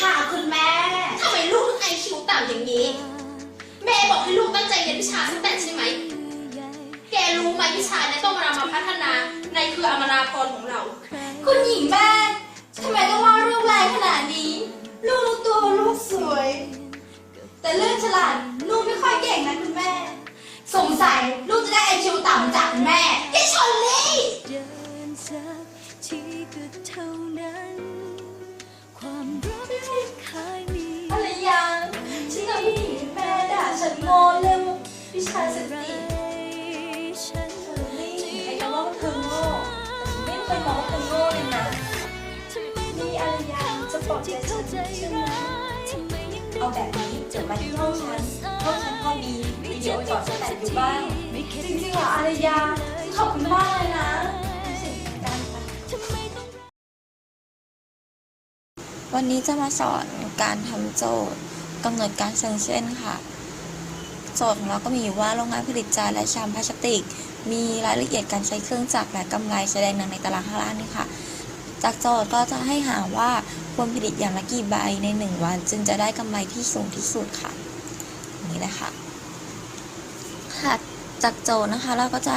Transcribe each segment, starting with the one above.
ค่ะคุณแม่ทำไมลูกถึงไอคิวต่ำอย่างนี้ แม่บอกให้ลูกตั้งใจเรียนวิชาสักแต่ใช่ไหม แกรู้ไหมวิชาเนี่ยต้องมามาพัฒนา ในคืออมราพรของเรา คุณหญิงแม่ทำไมต้องว่าดรูปแรงขนาดนี้ ลูกรู้ตัวลูกสวย แต่เรื่องฉลาดลูกไม่ค่อยเก่งนะคุณแม่ สงสัยลูกจะได้ไอคิวต่ำจากแม่พี่ชอล ยังจะปลอบใจที่ฉัเข้านใจใช่ไหมร้ายทำไมยังได้เอาแบบนี้เดี๋ยวมาที่ห้องฉันห้องฉันพอมีวิดีโอจอดแต่อยู่บ้างจริงๆเหรออารยาฉันขอบคุณมากเลยนะสิ่งการไปทำไมต้องวันนี้จะมาสอนการทำโจทย์กำหนดการเชิงเส้นค่ะ โจทย์ของเราก็มีอยู่ว่าโรงงานผลิตจานและชามพลาสติก มีรายละเอียดการใช้เครื่องจักรและกำไรแสดงดังในตารางข้างล่างนี้ค่ะ จากโจทย์ก็จะให้หาว่า ควรผลิตอย่างละกี่ใบในหนึ่งวัน จึงจะได้กำไรที่สูงที่สุดค่ะอย่างนี้เลยค่ะค่ะจากโจทย์นะคะ เราก็จะ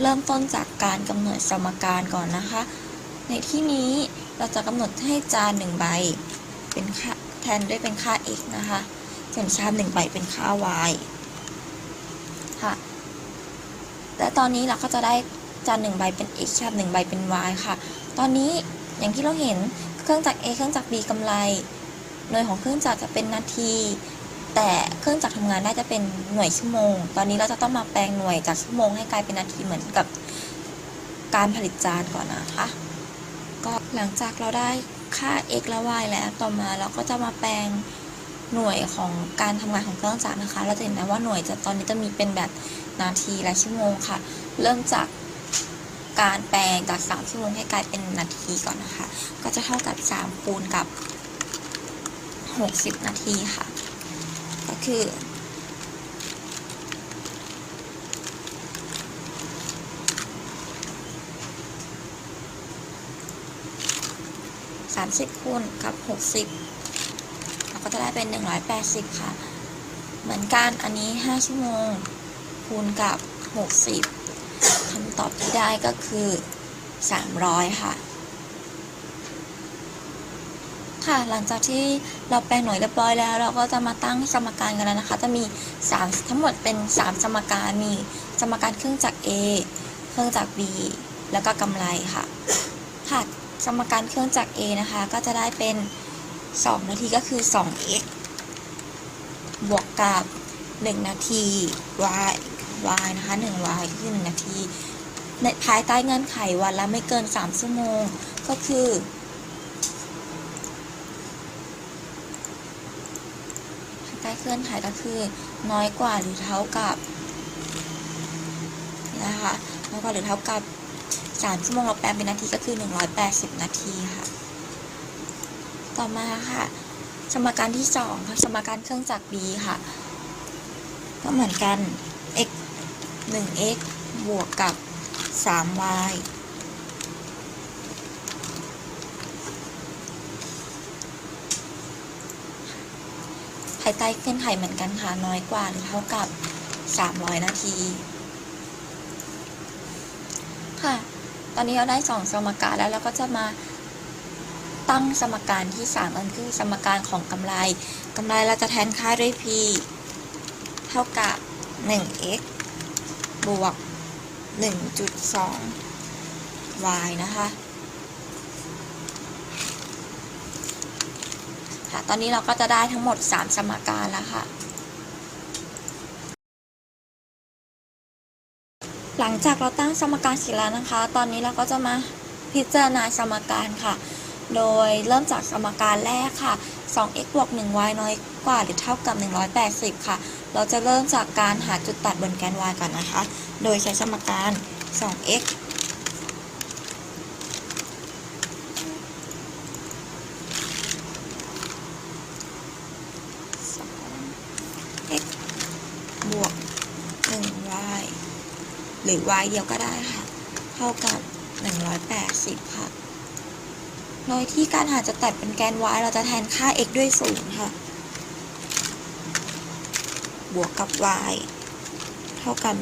เริ่มต้นจากการกำหนดสมการก่อนนะคะ ในที่นี้เราจะกำหนดให้จานหนึ่งใบ เป็นค่าแทนด้วยเป็นค่า x นะคะส่วนชามหนึ่งใบเป็นค่า y ค่ะ และตอนนี้เราก็จะได้จานหนึ่งใบเป็น x ชามหนึ่งใบเป็น y ค่ะ ตอนนี้อย่างที่เราเห็น เครื่องจักร a เครื่องจักร b กำไร หน่วยของเครื่องจักรจะเป็นนาที แต่เครื่องจักรทำงานได้จะเป็นหน่วยชั่วโมง ตอนนี้เราจะต้องมาแปลงหน่วยจากชั่วโมงให้กลายเป็นนาทีเหมือนกับการผลิตจานก่อนนะคะ ก็หลังจากเราได้ค่า x และ y แล้วต่อมาเราก็จะมาแปลงหน่วยของการทำงานของเครื่องจักรนะคะ เราจะเห็นได้ว่าหน่วยจะตอนนี้จะมีเป็นแบบนาทีและชั่วโมงค่ะ เริ่มจาก การแปลงจาก 3 ชั่วโมงให้กลายเป็นนาทีก่อนนะคะ ก็จะเท่ากับ 3 คูณกับ 60 นาทีค่ะ ก็คือ30คูณกับ60เราก็จะได้เป็น180ค่ะ เหมือนกันอันนี้5ชั่วโมง คูณกับ60คำตอบที่ได้ก็คือ 300 ค่ะ ค่ะ หลังจากที่เราแปลงหน่วยเรียบร้อยแล้ว เราก็จะมาตั้งสมการกันแล้วนะคะ จะมี 3 ทั้งหมดเป็น 3 สมการ มีสมการเครื่องจักร A เครื่องจักร B แล้วก็กำไรค่ะ ค่ะสมการเครื่องจักร A นะคะ ก็จะได้เป็น 2 นาทีก็คือ 2x บวกกับ 1 นาที y y นะคะ 1y คือ 1 นาที ในภายใต้เงื่อนไขวันละไม่เกิน 3 ชั่วโมง ก็คือ ภายใต้เงื่อนไขก็คือ น้อยกว่าหรือเท่ากับนี่นะคะน้อยกว่าหรือเท่ากับ 3 ชั่วโมงเราแปลงเป็นนาทีก็คือ 180 นาทีค่ะ ต่อมาค่ะ สมการที่2ค่ะสมการเครื่องจักร B ค่ะ ก็เหมือนกัน x 1x บวกกับ 3y ภายใต้เงื่อนไขเหมือนกันค่ะน้อยกว่าหรือเท่ากับ 300 นาที ค่ะ ตอนนี้เราได้ 2 สมการแล้วเราก็จะมาตั้งสมการที่3กันคือสมการของกำไรกำไรเราจะแทนค่าด้วย p เท่ากับ 1x บวก 1.2 y นะคะ ค่ะ ตอนนี้เราก็จะได้ทั้งหมด 3 สมการแล้วค่ะ หลังจากเราตั้งสมการเสร็จแล้วนะคะ ตอนนี้เราก็จะมาพิจารณาสมการค่ะ โดยเริ่มจากสมการแรกค่ะ 2x บวก 1y น้อยกว่าหรือเท่ากับ 180 ค่ะ เราจะเริ่มจากการหาจุดตัดบนแกน y ก่อนนะคะ โดยใช้สมการ 2x 2x บวก 1y หรือ y เดียวก็ได้ค่ะ เท่ากับ 180 ค่ะ โดยที่การหาจุดตัดเป็นแกน y เราจะแทนค่า x ด้วยศูนย์ค่ะ บวกกับ y เท่ากับ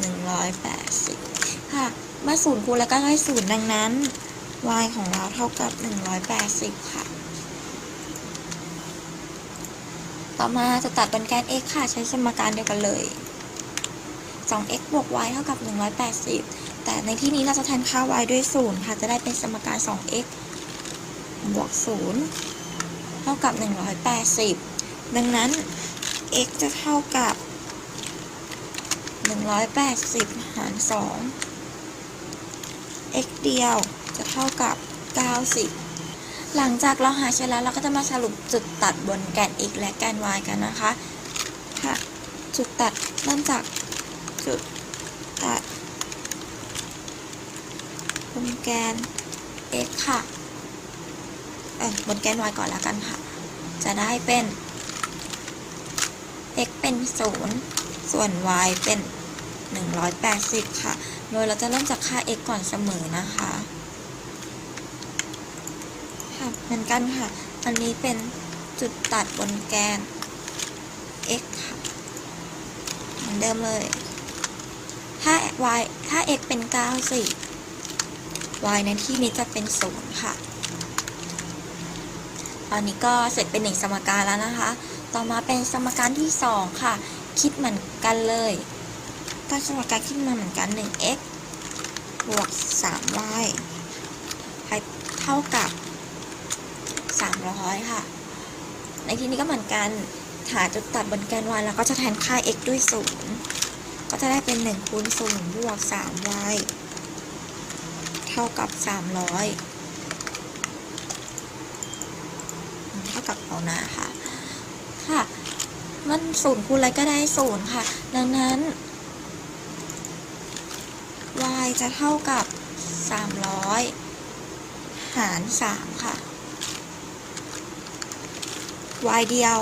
180ค่ะเมื่อศูนย์คูณแล้วก็ได้ศูนย์ดังนั้น y ของเราเท่ากับ 180 ค่ะ ต่อมาจะตัดเป็นแกน x ค่ะ ใช้สมการเดียวกันเลย 2x บวก y เท่ากับ 180 แต่ในที่นี้เราจะแทนค่า y ด้วย 0 ค่ะ จะได้เป็นสมการ 2x บวก 0 เท่ากับ 180 ดังนั้น x จะเท่ากับ 180หาร2 x เดียวจะเท่ากับ90หลังจากเราหาเสร็จแล้วเราก็จะมาสรุปจุดตัดบนแกน x และแกน y กันนะคะค่ะจุดตัดเริ่มจากจุดตัดบนแกน x ค่ะเออบนแกน y ก่อนแล้วกันค่ะ จะได้เป็น x เป็น 0 ส่วน y เป็น 180 ค่ะ โดยเราจะเริ่มจากค่า x ก่อนเสมอนะคะค่ะเหมือนกันค่ะ อันนี้เป็นจุดตัดบนแกน x ค่ะ เหมือนเดิมเลย ถ้า y ถ้า x เป็น 94 y ในที่นี้จะเป็น 0 ค่ะ ตอนนี้ก็เสร็จเป็นหนึ่งสมการแล้วนะคะ ต่อมาเป็นสมการที่ 2 ค่ะ คิดเหมือนกันเลย ตั้งสมการขึ้นมาเหมือนกัน 1x บวก 3y เท่ากับ 300 ค่ะ ในที่นี้ก็เหมือนกัน หาจุดตัดบนแกน y แล้วก็จะแทนค่า x ด้วย 0 ก็จะได้เป็น 1 คูณ 0 บวก 3y เท่ากับ 300 เท่ากับเอาหน้าค่ะ ค่ะ มันศูนย์คูณอะไรก็ได้ศูนย์ค่ะ ดังนั้น จะเท่ากับ 300 หาร 3 ค่ะ y เดียว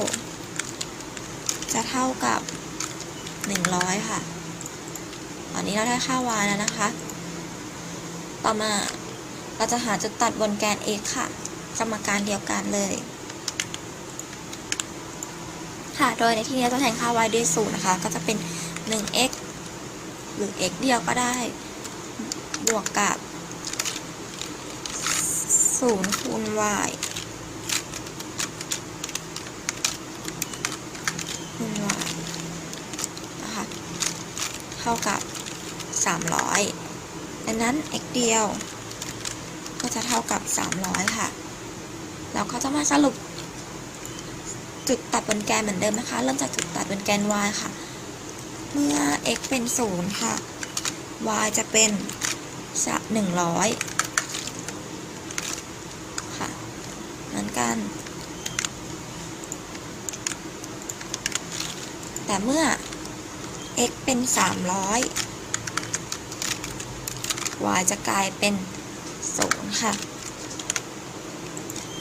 จะเท่ากับ 100 ค่ะ ตอนนี้เราได้ค่า y แล้วนะคะ ต่อมาเราจะหาจุดตัดบนแกน x ค่ะสมการเดียวกันเลย ค่ะ โดยในที่นี้จะแทนค่า y ด้วย0นะคะ ก็จะเป็น 1x หรือ x เดียวก็ได้ บวกกับ0คูณ y คูณ y นะคะเท่ากับ 300 ดังนั้น x เดียว ก็จะเท่ากับ 300 ค่ะ เราก็จะมาสรุป จุดตัดบนแกนเหมือนเดิมนะคะ เริ่มจากจุดตัดบนแกน y ค่ะ เมื่อ x เป็น 0 ค่ะ y จะเป็น 100ค่ะเหมือนกัน แต่เมื่อ x เป็น 300 y จะกลายเป็น0ค่ะ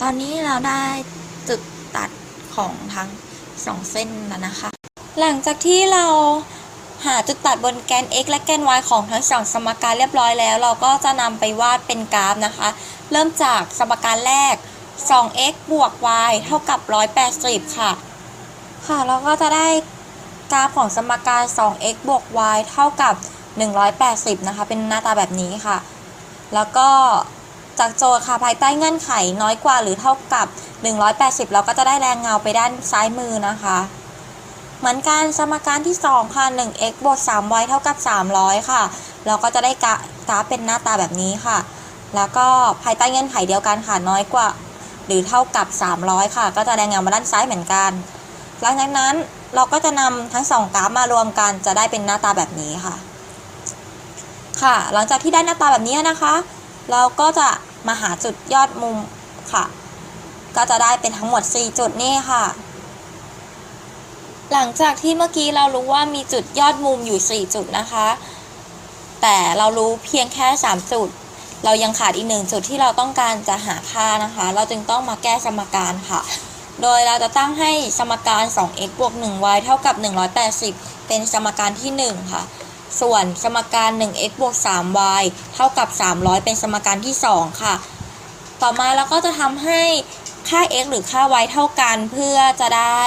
ตอนนี้เราได้จุดตัดของทั้งสองเส้นแล้วนะคะ หลังจากที่เรา หาจุดตัดบนแกน x และแกน y ของทั้งสองสมการเรียบร้อยแล้ว เราก็จะนำไปวาดเป็นกราฟนะคะ เริ่มจากสมการแรก 2x บวก y เท่ากับ 180 ค่ะ ค่ะ เราก็จะได้กราฟของสมการ 2x บวก y เท่ากับ 180 นะคะ เป็นหน้าตาแบบนี้ค่ะ แล้วก็จากโจทย์ค่ะภายใต้เงื่อนไขน้อยกว่าหรือเท่ากับ 180 เราก็จะได้แรงเงาไปด้านซ้ายมือนะคะ เหมือนกันสมการที่ 2 ค่ะ 1x บวก 3y เท่ากับ 300 ค่ะ เราก็จะได้กราฟเป็นหน้าตาแบบนี้ค่ะ แล้วก็ภายใต้เงื่อนไขเดียวกันค่ะน้อยกว่า หรือเท่ากับ 300 ค่ะ ก็จะแรงเงามาด้านซ้ายเหมือนกัน หลังจากนั้นเราก็จะนำทั้งสองกราฟมารวมกันจะได้เป็นหน้าตาแบบนี้ค่ะ ค่ะ หลังจากที่ได้หน้าตาแบบนี้นะคะ เราก็จะมาหาจุดยอดมุมค่ะ ก็จะได้เป็นทั้งหมด 4 จุดนี่ค่ะ หลังจากที่เมื่อกี้เรารู้ว่ามีจุดยอดมุมอยู่ 4 จุดนะคะ แต่เรารู้เพียงแค่ 3 จุด เรายังขาดอีกหนึ่งจุดที่เราต้องการจะหาค่านะคะ เราจึงต้องมาแก้สมการค่ะ โดยเราจะตั้งให้สมการ 2x บวก 1y เท่ากับ 180 เป็นสมการที่ 1 ค่ะ ส่วนสมการ 1x บวก 3y เท่ากับ 300 เป็นสมการที่ 2 ค่ะ ต่อมาเราก็จะทำให้ค่า x หรือค่า y เท่ากันเพื่อจะได้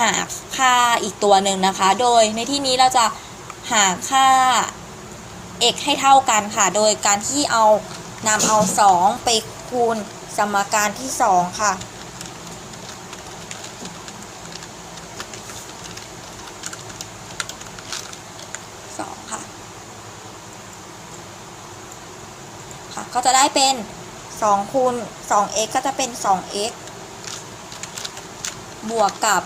หาค่าอีกตัวหนึ่งนะคะ โดยในที่นี้เราจะหาค่า x ให้เท่ากันค่ะ โดยการที่เอานำเอา 2 ไปคูณสมการที่ 2 ค่ะ 2 ค่ะ ค่ะ ก็จะได้เป็น 2 คูณ 2x ก็จะเป็น 2x บวกกับ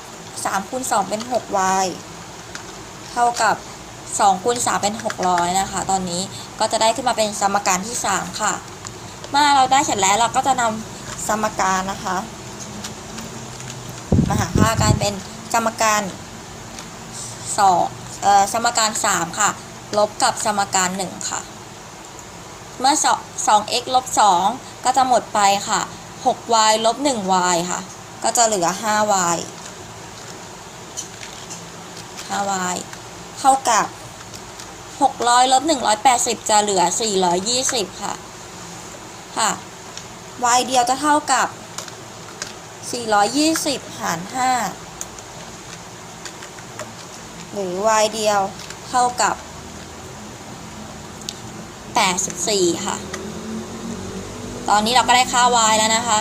3คูณ2เป็น 6y เท่ากับ2คูณ3เป็น 600 นะคะ ตอนนี้ก็จะได้ขึ้นมาเป็นสมการที่ 3 ค่ะ เมื่อเราได้เสร็จแล้วเราก็จะนำสมการนะคะ มาหาค่ากันเป็นสมการ2เอ่อสมการ 3 ค่ะ ลบกับสมการ 1 ค่ะ เมื่อ 2x ลบ 2 ก็จะหมดไปค่ะ 6y ลบ 1y ค่ะ ก็จะเหลือ 5y 5y เท่ากับ 600ลบ180 จะเหลือ 420 ค่ะ ค่ะ y เดียวจะเท่ากับ 420 หาร 5 หรือ y เดียวเท่ากับ 84 ค่ะ ตอนนี้เราก็ได้ค่า y แล้วนะคะ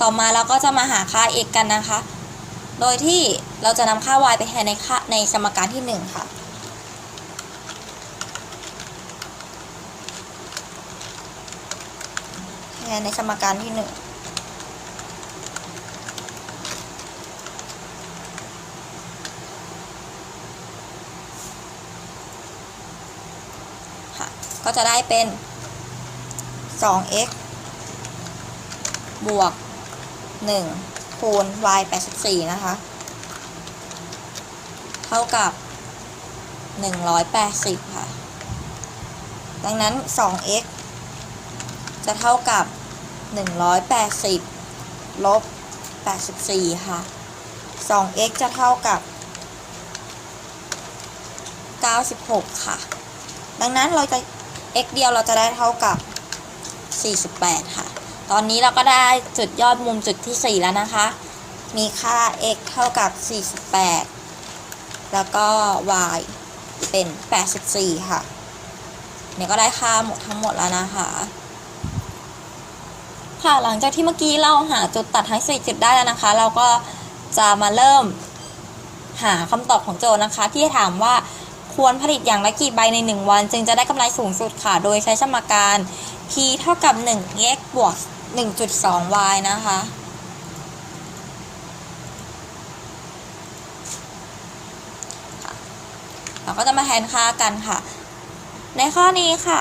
ต่อมาเราก็จะมาหาค่า x กันนะคะ โดยที่เราจะนำค่า y ไปแทนในค่าในสมการที่ 1 ค่ะ แทนในสมการที่1ค่ะก็จะได้เป็น 2x บวก 1 คูณ y 84นะคะ เท่ากับ 180 ค่ะ ดังนั้น 2x จะเท่ากับ 180 ลบ 84 ค่ะ 2x จะเท่ากับ 96 ค่ะ ดังนั้นเราจะ x เดียวเราจะได้เท่ากับ 48 ค่ะ ตอนนี้เราก็ได้จุดยอดมุมจุดที่ 4 แล้วนะคะ มีค่า x เท่ากับ 48 แล้วก็ y เป็น 84 ค่ะ เนี่ยก็ได้ค่าหมดทั้งหมดแล้วนะคะ ค่ะ หลังจากที่เมื่อกี้เราหาจุดตัดทั้ง 4 จุดได้แล้วนะคะ เราก็จะมาเริ่มหาคำตอบของโจทย์นะคะ ที่ถามว่าควรผลิตอย่างละกี่ใบใน 1 วัน จึงจะได้กำไรสูงสุดค่ะ โดยใช้สมการ p เท่ากับ 1x บวก 1.2y นะคะ เราก็จะมาแทนค่ากันค่ะ ในข้อนี้ค่ะ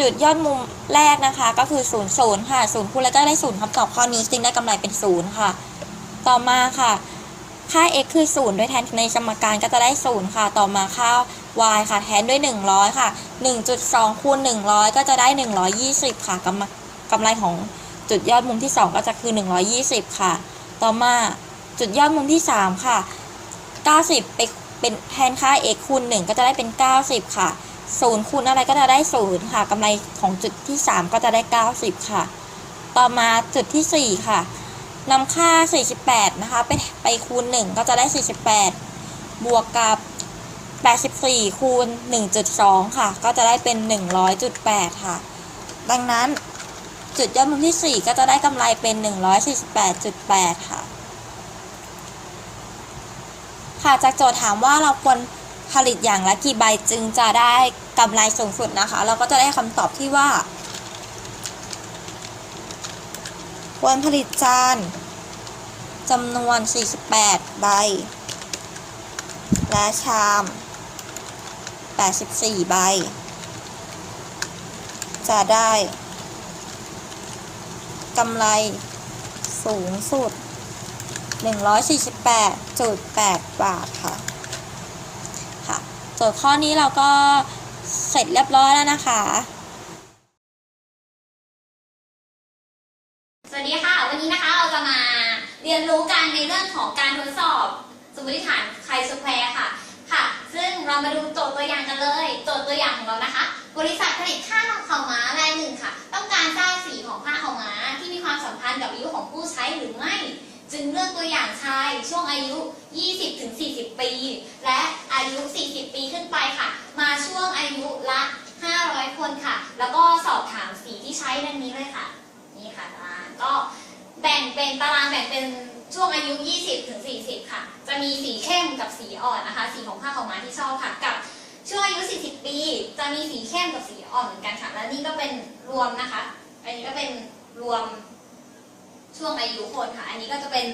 จุดยอดมุมแรกนะคะ ก็คือ 0 0 ค่ะ 0 คูณแล้วก็ได้ 0คำตอบข้อนี้จึงได้กำไรเป็น 0 ค่ะ ต่อมาค่ะค่า x คือ 0 ด้วยแทนในสมการก็จะได้ 0 ค่ะ ต่อมาค่า y ค่ะ แทนด้วย 100 ค่ะ 1.2 คูณ 100 ก็จะได้ 120 ค่ะกำไร กำไรของจุดยอดมุมที่ 2 ก็จะคือ 120 ค่ะ ต่อมาจุดยอดมุมที่ 3 ค่ะ 90 ไปเป็นแทนค่า x คูณ1ก็จะได้เป็น 90 ค่ะ0คูณอะไรก็จะได้ 0 ค่ะกำไรของจุดที่ 3 ก็จะได้ 90 ค่ะ ต่อมาจุดที่ 4 ค่ะนำค่า 48 นะคะ ไปไปคูณ 1 ก็จะได้ 48 บวกกับ 84 คูณ 1.2 ค่ะ ก็จะได้เป็น 100.8 ค่ะ ดังนั้น จุดยอดมุมที่ 4 ก็จะได้กำไรเป็น 148.8 ค่ะ ค่ะจากโจทย์ถามว่าเราควรผลิตอย่างละกี่ใบจึงจะได้กำไรสูงสุดนะคะ เราก็จะได้คำตอบที่ว่า ควรผลิตจานจำนวน 48 ใบ และชาม 84 ใบ จะได้ กำไรสูงสุด 148.8 บาทค่ะ ค่ะโจทย์ข้อนี้เราก็เสร็จเรียบร้อยแล้วนะคะ สวัสดีค่ะ วันนี้นะคะเราจะมาเรียนรู้กันในเรื่องของการทดสอบ สมมติฐานไคสแควร์ค่ะ ซึ่งเรามาดูโจทย์ตัวอย่างกันเลย โจทย์ตัวอย่างของเรานะคะ บริษัทผลิตข้าวนำเข้าวม้ารายหนึ่งค่ะ ต้องการการสร้างสีของผ้าขาวม้าที่มีความสัมพันธ์กับอายุของผู้ใช้หรือไม่ จึงเลือกตัวอย่างชายช่วงอายุ 20-40 ปี และอายุ 40 ปีขึ้นไปค่ะ มาช่วงอายุละ 500 คนค่ะ แล้วก็สอบถามสีที่ใช้ดังนี้เลยค่ะ นี่ค่ะตารางก็แบ่งเป็นตารางแบ่งเป็น ช่วงอายุ 20ถึง40 ค่ะ จะมีสีเข้มกับสีอ่อนนะคะ สีของผ้าขาวม้าที่ชอบค่ะ กับช่วงอายุ 40 ปี จะมีสีเข้มกับสีอ่อนเหมือนกันค่ะ และนี่ก็เป็นรวมนะคะ อันนี้ก็เป็นรวมช่วงอายุคนค่ะ อันนี้ก็จะเป็น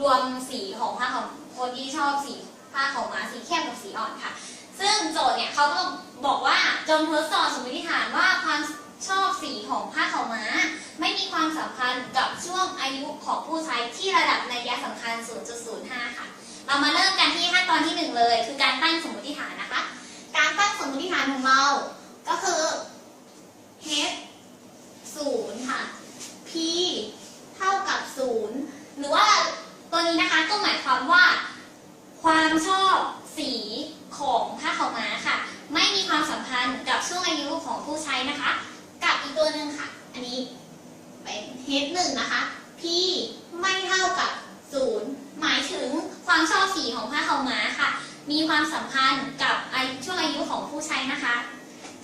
รวมสีของผ้าของคนที่ชอบสีผ้าขาวม้าสีเข้มกับสีอ่อนค่ะ ซึ่งโจทย์เนี่ยเขาก็บอกว่าจงทดสอบสมมติฐานว่าความ ชอบสีของผ้าขาวม้า ไม่มีความสัมพันธ์กับช่วงอายุของผู้ใช้ที่ระดับในัยสำคัญ 0.05 ค่ะ เรามาเริ่มกันที่ขั้นตอนที่หนึ่งเลย คือการตั้งสมมติฐานนะคะ การตั้งสมมติฐานของเรา ก็คือ h ศูนย์ค่ะ p เท่ากับศูนย์หรือว่าตัวนี้นะคะก็หมายความว่า ความชอบสีของผ้าขาวม้าค่ะ ไม่มีความสัมพันธ์กับช่วงอายุของผู้ใช้นะคะ ตัวหนึ่งค่ะ อันนี้เป็น h หนึ่งนะคะ p ไม่เท่ากับศูนย์หมายถึงความชอบสีของผ้าขาวม้าค่ะ มีความสัมพันธ์กับอายุช่วงอายุของผู้ใช้นะคะ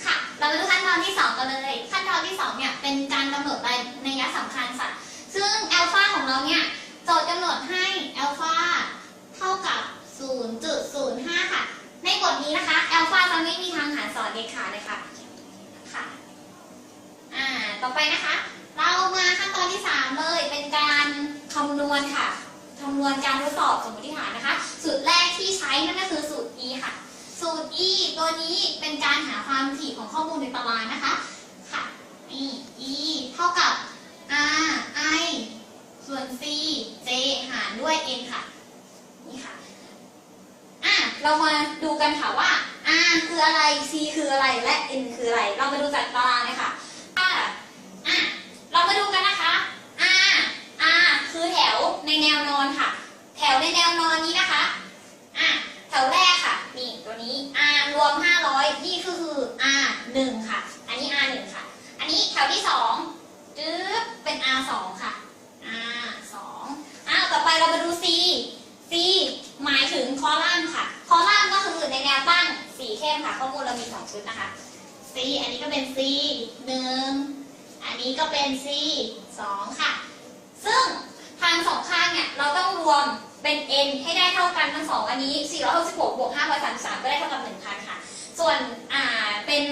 ค่ะ เรามาดูขั้นตอนที่ 2 กันเลย ขั้นตอนที่2เนี่ยเป็นการกำหนดในยะสำคัญค่ะ ซึ่งอัลฟาของเราเนี่ยโจทย์กำหนดให้อัลฟาเท่ากับ 0.05 ค่ะ ในบทนี้นะคะอัลฟาจะไม่มีทางหารสอนเด็ดขาดเลยค่ะค่ะ อ่า ต่อไปนะคะ เรามาขั้นตอนที่ 3 เลย เป็นการคำนวณค่ะ คำนวณการทดสอบสมมติฐานนะคะ สูตรแรกที่ใช้นั่นก็คือสูตร e ค่ะ สูตร e ตัวนี้เป็นการหาความถี่ของข้อมูลในตารางนะคะ ค่ะ นี่ e เท่ากับ r i ส่วน c j หารด้วย n ค่ะ นี่ค่ะ อะ เรามาดูกันค่ะว่า r คืออะไร c คืออะไร และ n คืออะไร เรามาดูจากตารางเลยค่ะ มาดูกันนะคะ r r คือแถวในแนวนอนค่ะ แถวในแนวนอนนี้นะคะอะแถวแรกค่ะ นี่ตัวนี้ r รวม 500 นี่ก็คือ r 1 ค่ะ อันนี้ r 1 ค่ะ อันนี้แถวที่2จึ๊บเป็น r 2 ค่ะ r 2อ้าวต่อไปเรามาดู c c หมายถึงคอลัมน์ค่ะ คอลัมน์ก็คือในแนวตั้งสีเข้มค่ะ ข้อมูลเรามี 2 ชุดนะคะ c อันนี้ก็เป็น c 1 อันนี้ก็เป็น c 2ค่ะ ซึ่งทางสองข้างเนี่ยเราต้องรวมเป็น n ให้ได้เท่ากันทั้งสองอันนี้ 466บวก533 ก็ได้เท่ากับ 1,000 ค่ะ ส่วนอ่าเป็น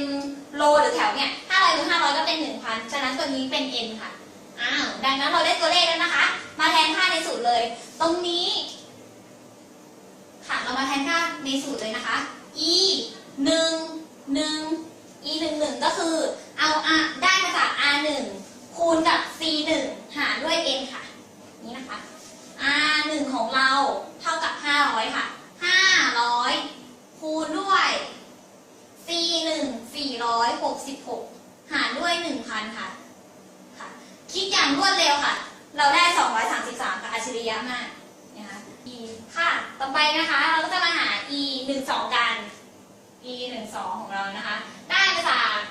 โลหรือแถวเนี่ย500หรือ500 ก็เป็น 1,000 ฉะนั้นตัวนี้เป็น n ค่ะ อ้าว ดังนั้นเราได้ตัวเลขแล้วนะคะ มาแทนค่าในสูตรเลย ตรงนี้ ค่ะ เรามาแทนค่าในสูตรเลยนะคะ e 1 1 e 1 1ก็คือเอา r ได้มาจาก r 1คูณกับ c 1หารด้วย n ค่ะ นี่นะคะ r 1ของเราเท่ากับ 500 ค่ะ 500 คูณด้วย c 1 466 หารด้วย 1,000 ค่ะค่ะ คิดอย่างรวดเร็วค่ะ เราได้ 233ค่ะอัจฉริยะมากนะคะ e ค่ะ ต่อไปนะคะ เราก็จะมาหา e 1 2กัน e 1 2ของเรานะคะ ได้ ศึก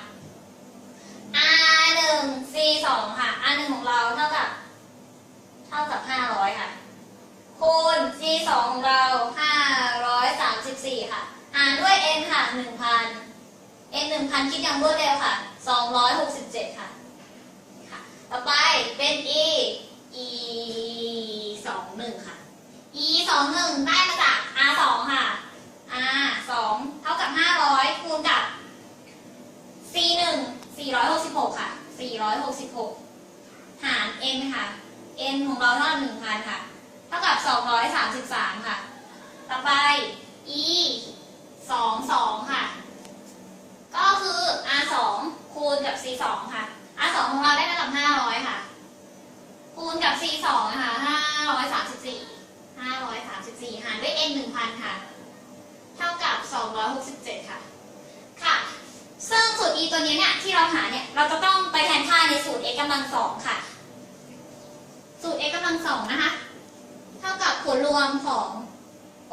R หนึ่ง C สองค่ะ R หนึ่งของเราเท่ากับ เท่ากับห้าร้อยค่ะ คูณ C สองของเราห้าร้อยสามสิบสี่ค่ะ หารด้วย n ค่ะหนึ่งพัน n หนึ่งพันคิดอย่างรวดเร็วค่ะสองร้อยหกสิบเจ็ดค่ะต่อไปเป็น e e สองหนึ่งค่ะ e สองหนึ่งได้มาจาก r สองค่ะ r สองเท่ากับห้าร้อยคูณกับ c 1 466 ค่ะ 466 หาร n ค่ะ n ของเราเท่ากับ1,000 ค่ะ เท่ากับ 233 ค่ะ ต่อไป e 2 2 ค่ะ ก็คือ r 2 คูณกับ c 2 ค่ะ r 2 ของเราได้มากับ 500 ค่ะ คูณกับ c 2 นะคะ534 534 หารด้วย n 1,000 ค่ะ เท่ากับ 267 ค่ะ สูตร e ตัวนี้เนี่ยที่เราหาเนี่ยเราจะต้องไปแทนค่าในสูตร x กำลังสองค่ะ สูตร x กำลังสองนะคะ เท่ากับผลรวมของ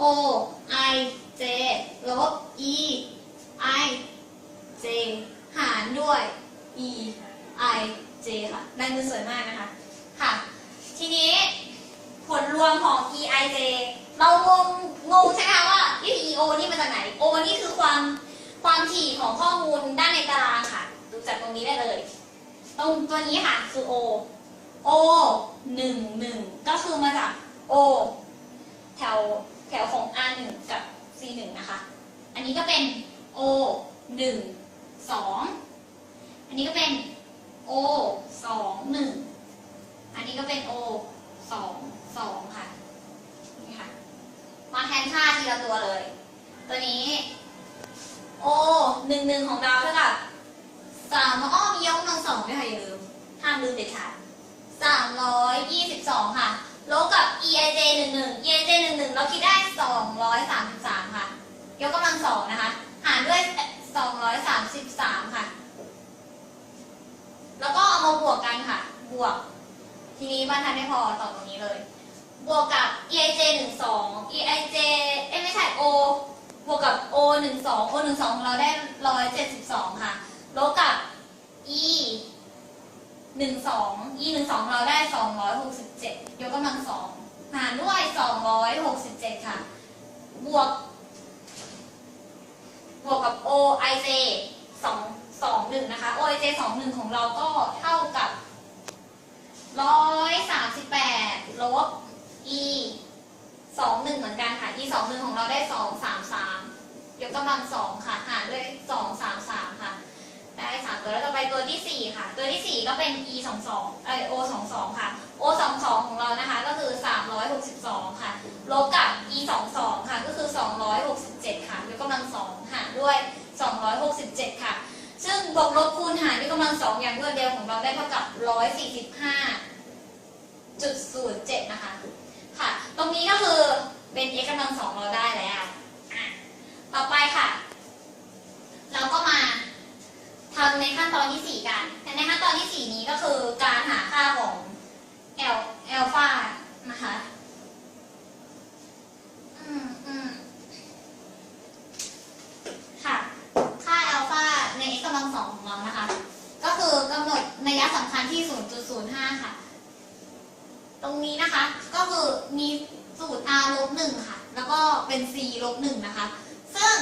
o i j ลบ e i j หารด้วย e i j ค่ะลายมือสวยมากนะคะ ค่ะ ทีนี้ผลรวมของ E I J เรางงงงใช่ไหมคะว่า E E O นี่มาจากไหน O นี่คือความ ความถี่ของข้อมูลด้านในตารางค่ะ ดูจากตรงนี้ได้เลย ตรงตัวนี้ค่ะคือ O O หนึ่งหนึ่งก็คือมาจาก O แถวแถวของ R หนึ่งกับ C หนึ่งนะคะ อันนี้ก็เป็น O หนึ่งสองอันนี้ก็เป็น O สองหนึ่งอันนี้ก็เป็น O สองสองค่ะนี่ค่ะ มาแทนค่าทีละตัวเลย ตัวนี้ O หนึ่งหนึ่งของเราเท่ากับสามอ้อมียกกำลังสองด้วยค่ะอย่าลืมห้ามลืมเด็ดขาดสามร้อยยี่สิบสองค่ะลบกับ EIJ หนึ่งหนึ่ง EIJ หนึ่งหนึ่งเราคิดได้สองร้อยสามสิบสามค่ะ ยกกำลังสองนะคะ หารด้วยสองร้อยสามสิบสามค่ะ แล้วก็เอามาบวกกันค่ะ บวก ทีนี้บรรทัดไม่พอต่อตรงนี้เลย บวกกับ EIJ หนึ่งสอง EIJ เอ้ยไม่ใช่ O บวกกับ O หนึ่งสอง O หนึ่งสองของเราได้ร้อยเจ็ดสิบสองค่ะ ลบกับ E หนึ่งสอง E หนึ่งสองเราได้สองร้อยหกสิบเจ็ดยกกำลังสองหารด้วยสองร้อยหกสิบเจ็ดค่ะ บวก บวกกับ O I J สองสองหนึ่งนะคะ O I J สองหนึ่งของเราก็เท่ากับร้อยสามสิบแปดลบ E สองหนึ่งเหมือนกันค่ะ E สองหนึ่งของเราได้สองสามสามยกกำลังสองค่ะ หารด้วยสองสามสามค่ะ ได้สามตัวแล้วต่อไปตัวที่สี่ค่ะ ตัวที่สี่ก็เป็น e สองสองเออ o สองสองค่ะ o สองสองของเรานะคะก็คือสามร้อยหกสิบสองค่ะ ลบกับ e สองสองค่ะ ก็คือสองร้อยหกสิบเจ็ดค่ะ ยกกำลังสองหารด้วยสองร้อยหกสิบเจ็ดค่ะ ซึ่งบวกลบคูณหารยกกำลังสองอย่างรวดเร็วของเราได้เท่ากับร้อยสี่สิบห้าจุดศูนย์เจ็ดนะคะ ค่ะ ตรงนี้ก็คือเป็น x กำลังสองเราได้แล้วต่อไปค่ะ เราก็มาทำในขั้นตอนที่ 4 กันแต่ในขั้นตอนที่ 4 นี้ก็คือการหาค่าของ L อลฟานะคะอืมอืมค่ะ ค่าแอลฟาใน x กำลังสองของเรานะคะ ก็คือกำหนดนัยสำคัญที่ 0.05 ค่ะ ตรงนี้นะคะ ก็คือมีสูตร r ลบหนึ่งค่ะ แล้วก็เป็น c ลบหนึ่งนะคะ ซึ่ง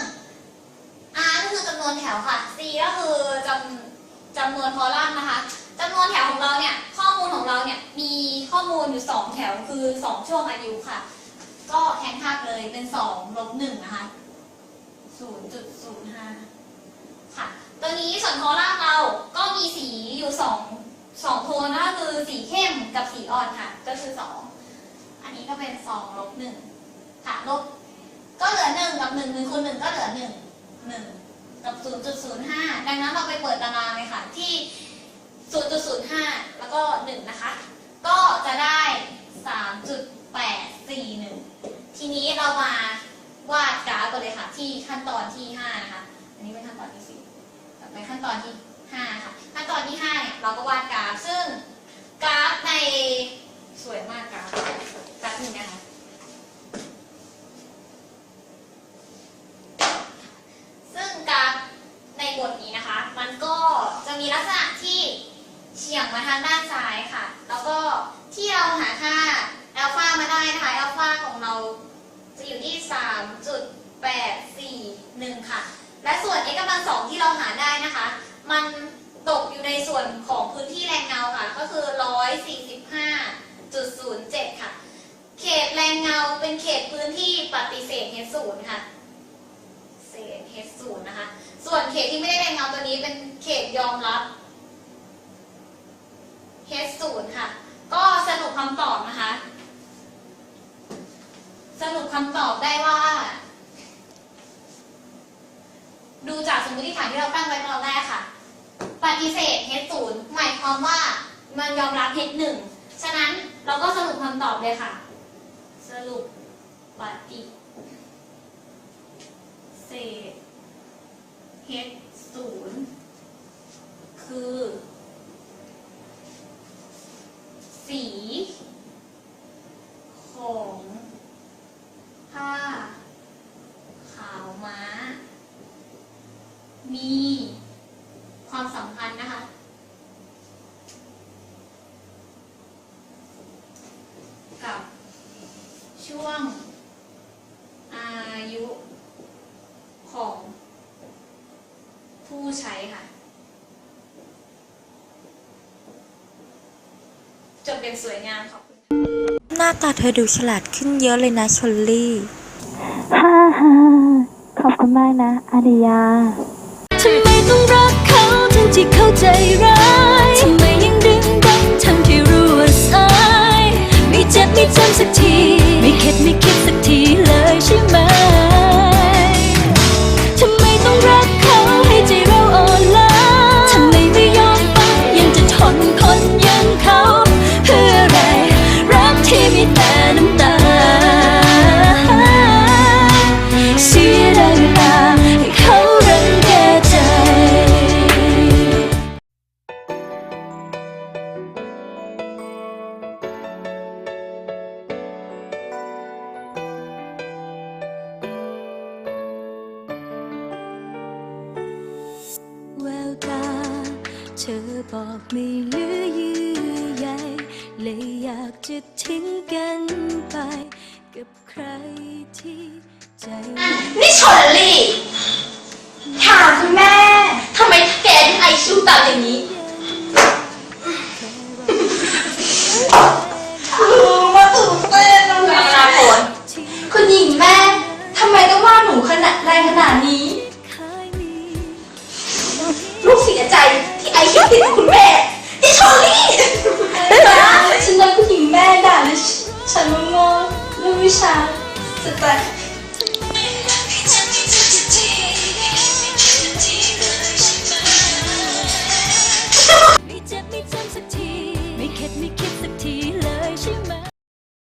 R ก็คือจำนวนแถวค่ะ C ก็คือจำจำนวนคอลัมน์นะคะจำนวนแถวของเราเนี่ย ข้อมูลของเราเนี่ย มีข้อมูลอยู่ 2 แถวคือ 2 ช่วงอายุค่ะ ก็แทนค่าเลยเป็น2ลบ1นะคะ0.05 ค่ะ ตัวนี้ส่วนคอลัมน์เราก็มีสีอยู่ 2 2โทนนะคือสีเข้มกับสีอ่อนค่ะ ก็คือ2อันนี้ก็เป็น2ลบ1ค่ะลบก็เหลือ1กับ1 1คูณ1ก็เหลือ1หนึ่งกับ0.05ดังนั้นเราไปเปิดตารางเลยค่ะ ที่0.05แล้วก็1นะคะ ก็จะได้3.841ทีนี้เรามาวาดกราฟกันเลยค่ะ ที่ขั้นตอนที่5นะคะ อันนี้เป็นขั้นตอนที่4ต่ไปขั้นตอนที่ 5ค่ะขั้นตอนที่5เนี่ยเราก็วาดกราฟ ซึ่งกราฟในสวยมากกราฟกราฟหนึ่งนะคะซึ่งกราฟในบทนี้นะคะ มันก็จะมีลักษณะที่เฉียงมาทางด้านซ้ายค่ะ แล้วก็ที่เราหาค่าอัลฟามาได้นะคะอัลฟาของเราจะอยู่ที่ 3.841 ค่ะ และส่วน x กำลังสองที่เราหาได้นะคะ มันตกอยู่ในส่วนของพื้นที่แรงเงาค่ะ ก็คือ 145.07 ค่ะ เขตแรงเงาเป็นเขตพื้นที่ปฏิเสธเหตุศูนย์ค่ะ เศษ h ศูนย์นะคะ ส่วนเขตที่ไม่ได้แรงเงาตัวนี้เป็นเขตยอมรับ h ศูนย์ค่ะ ก็สรุปคำตอบนะคะ สรุปคำตอบได้ว่า ดูจากสมมติฐานที่เราตั้งไว้ตอนแรกค่ะ ปฏิเสธ h ศูนย์หมายความว่ามันยอมรับ h หนึ่งฉะนั้นเราก็สรุปคำตอบเลยค่ะ สรุปปฏิเศษ h ศูนย์คือ สีของผ้าขาวม้า มีความสัมพันธ์นะคะ กับช่วงอายุของผู้ใช้ค่ะ จบเป็นสวยงามขอบคุณหน้าตาเธอดูฉลาดขึ้นเยอะเลยนะชลลี่ ฮ่าฮ่าขอบคุณมากนะอาริยา ทำไมต้องรักเขาทั้งที่เข้าใจร้ายทำไมยังดึงดันทั้งที่รู้ว่าสายไม่เจ็บไม่จำสักที ไม่เข็ดไม่คิดสักทีเลยใช่ไหม เธอบอกไม่เหลือเยื่อใยเลยอยากจะทิ้งกันไป กับใครที่ใจนี่ชลลี่ค่ะคุณแม่ทำไมแกถึงไอคิวต่ำอย่างนี้ลุงมาตื่นเต้นแล้วคุณนะอมราพรคุณหญิงแม่ทำไมต้องว่าหนูขนาดแรงขนาดนี้เคยมีลูกเสียใจที่ไอ คิวติดคุณแม่นี่ชลลี่ฉันรักคุณหญิงแม่ด่าเลยฉันงงเรื่องวิชาสแตท